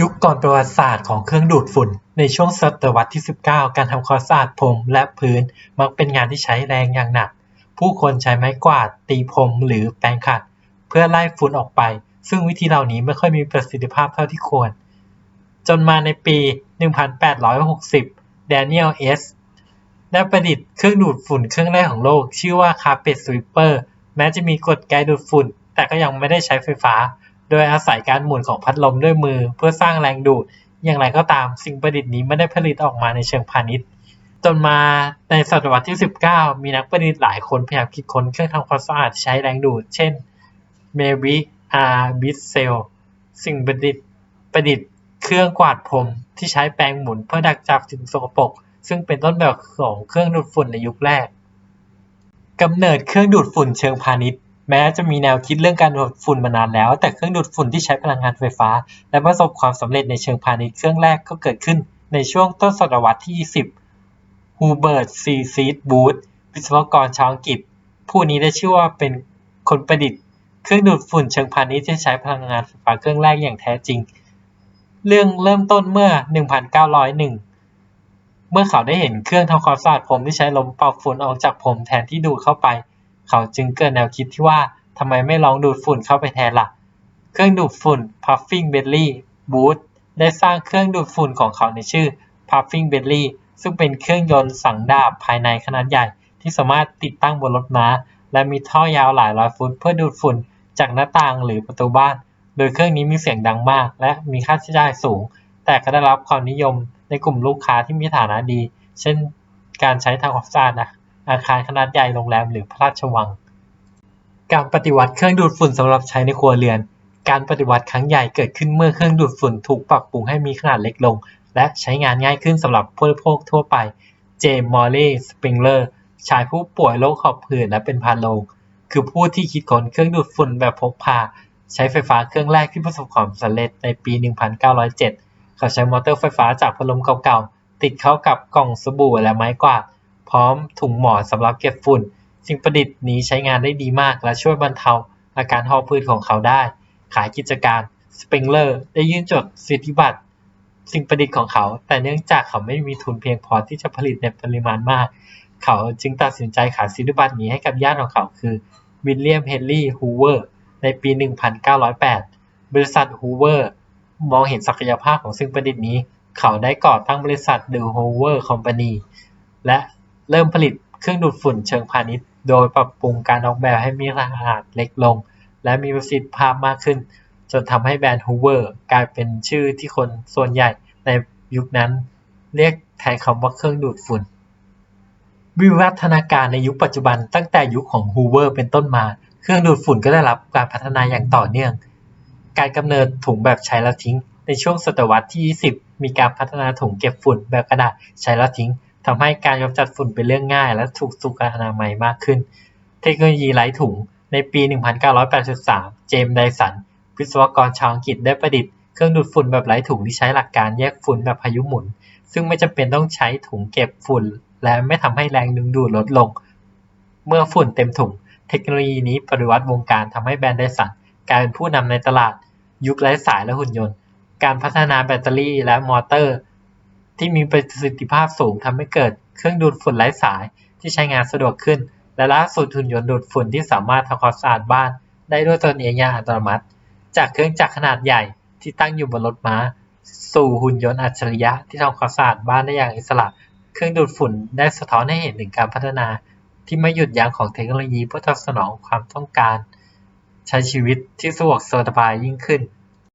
ยุคก่อนประวัติศาสตร์ของเครื่องดูดฝุ่น ในช่วงศตวรรษที่ 19 การทำความสะอาดพรมและพื้นมักเป็นงานที่ใช้แรงอย่างหนัก ผู้คนใช้ไม้กวาด ตีพรมหรือแปรงขัด เพื่อไล่ฝุ่นออกไป ซึ่งวิธีเหล่านี้ไม่ค่อยมีประสิทธิภาพเท่าที่ควร จนมาในปี 1860 Daniel S. ได้ประดิษฐ์เครื่องดูดฝุ่นเครื่องแรกของโลก ชื่อว่า Carpet Sweeper แม้จะมีกลไกดูดฝุ่น แต่ก็ยังไม่ได้ใช้ไฟฟ้า โดยอาศัยการหมุนของพัดลมด้วยมือเพื่อสร้างแรงดูด อย่างไรก็ตามสิ่งประดิษฐ์นี้ไม่ได้ผลิตออกมาในเชิงพาณิชย์ จนมาในศตวรรษที่ 19 มีนักประดิษฐ์หลายคนพยายามคิดค้นเครื่องทำความสะอาดใช้แรงดูด เช่น Mary R. Bissell สิ่งประดิษฐ์ประดิษฐ์เครื่องกวาดพรมที่ใช้แปรงหมุนเพื่อดักจับสิ่งสกปรกซึ่งเป็นต้นแบบของเครื่องดูดฝุ่นในยุคแรกกำเนิดเครื่องดูดฝุ่นเชิงพาณิชย์ แม้จะมีแนวคิดเรื่องการดูดฝุ่นมานานแล้ว แต่เครื่องดูดฝุ่นที่ใช้พลังงานไฟฟ้า และประสบความสำเร็จในเชิงพาณิชย์เครื่องแรกก็เกิดขึ้น ในช่วงต้นศตวรรษที่ 20 ฮูเบิร์ต ซีซีดบูธวิศวกรชาวอังกฤษ ผู้นี้ได้ชื่อว่าเป็นคนประดิษฐ์ เครื่องดูดฝุ่นเชิงพาณิชย์ที่ใช้พลังงานไฟฟ้าเครื่องแรกอย่างแท้จริง เรื่องเริ่มต้นเมื่อ 1901เมื่อเขาได้เห็นเครื่องทำความสะอาดพรมที่ใช้ลมเป่าฝุ่นออกจากพรมแทนที่ดูดเข้าไป เขาจึงเกิดแนวคิดที่ว่าทำไมไม่ลองดูดฝุ่นเข้าไปแทนล่ะ เครื่องดูดฝุ่น Puffing Belly Booth ได้สร้างเครื่องดูดฝุ่นของเขาในชื่อ Puffing Belly ซึ่งเป็นเครื่องยนต์สังดาบภายในขนาดใหญ่ ที่สามารถติดตั้งบนรถม้า และมีท่อยาวหลายร้อยฟุตเพื่อดูดฝุ่นจากหน้าต่างหรือประตูบ้าน โดยเครื่องนี้มีเสียงดังมาก และมีค่าใช้จ่ายสูง แต่ก็ได้รับความนิยมในกลุ่มลูกค้าที่มีฐานะดี เช่น การใช้ทำความสะอาด อาคารขนาดใหญ่โรงแรมหรือพระราชวัง การปฏิวัติเครื่องดูดฝุ่นสำหรับใช้ในครัวเรือน การปฏิวัติครั้งใหญ่เกิดขึ้นเมื่อเครื่องดูดฝุ่นถูกปรับปรุงให้มีขนาดเล็กลง และใช้งานง่ายขึ้นสำหรับผู้บริโภคทั่วไป เจมส์มอร์ลีสปริงเลอร์ชายผู้ป่วยโรคหอบหืดและเป็นพาโลง คือผู้ที่คิดค้นเครื่องดูดฝุ่นแบบพกพา ใช้ไฟฟ้าเครื่องแรกที่ประสบความสำเร็จในปี 1907 เขาใช้มอเตอร์ไฟฟ้าจากพัดลมเก่าๆติดเข้ากับกล่องสบู่และไม้กวาด พร้อมถุงหมอนสำหรับเก็บฝุ่น สิ่งประดิษฐ์นี้ใช้งานได้ดีมาก และช่วยบรรเทาอาการหอบหืดของเขาได้ ขายกิจการสเปงเลอร์ได้ยื่นจดสิทธิบัตรสิ่งประดิษฐ์ของเขา แต่เนื่องจากเขาไม่มีทุนเพียงพอที่จะผลิตในปริมาณมาก เขาจึงตัดสินใจขายสิทธิบัตรนี้ให้กับญาติของเขาคือวิลเลียมเฮนรี่ฮูเวอร์ในปี 1908 บริษัทฮูเวอร์มองเห็นศักยภาพของสิ่งประดิษฐ์นี้ เขาได้ก่อตั้งบริษัท The Hoover Company และ เริ่มผลิตเครื่องดูดฝุ่นเชิงพาณิชย์ โดยปรับปรุงการออกแบบให้มีขนาดเล็กลง และมีประสิทธิภาพมากขึ้น จนทำให้แบรนด์ Hoover กลายเป็นชื่อที่คนส่วนใหญ่ในยุคนั้น เรียกแทนคำว่าเครื่องดูดฝุ่น วิวัฒนาการในยุคปัจจุบันตั้งแต่ยุคของ Hoover เป็นต้นมา เครื่องดูดฝุ่นก็ได้รับการพัฒนาอย่างต่อเนื่อง การกำเนิดถุงแบบใช้แล้วทิ้ง ในช่วงศตวรรษที่ 20 มีการพัฒนาถุงเก็บฝุ่นแบบกระดาษใช้แล้วทิ้ง ทำให้การกำจัดฝุ่นเป็นเรื่องง่าย และถูกสุขอนามัยมากขึ้น เทคโนโลยีไร้ถุง ในปี 1983 เจมส์ไดสัน วิศวกรชาวอังกฤษได้ประดิษฐ์เครื่องดูดฝุ่นแบบไร้ถุงที่ใช้หลักการแยกฝุ่นแบบพายุหมุน ซึ่งไม่จำเป็นต้องใช้ถุงเก็บฝุ่น และไม่ทำให้แรงดึงดูดลดลง เมื่อฝุ่นเต็มถุง เทคโนโลยีนี้ปฏิวัติวงการทำให้แบรนด์ไดสันกลายเป็นผู้นำในตลาด ยุคไร้สายและหุ่นยนต์ การพัฒนาแบตเตอรี่และมอเตอร์ ที่มีประสิทธิภาพสูงทำให้เกิดเครื่องดูดฝุ่นไร้สายที่ใช้งานสะดวกขึ้น และล่าสุดหุ่นยนต์ดูดฝุ่นที่สามารถทำความสะอาดบ้าน ได้ด้วยตนเองอย่างอัตโนมัติ จากเครื่องจักรขนาดใหญ่ที่ตั้งอยู่บนรถม้า สู่หุ่นยนต์อัจฉริยะที่ทำความสะอาดบ้านได้อย่างอิสระ เครื่องดูดฝุ่นได้สะท้อนให้เห็นถึงการพัฒนา ที่ไม่หยุดยั้งของเทคโนโลยีเพื่อตอบสนองความต้องการ ใช้ชีวิตที่สะดวกสบายยิ่งขึ้น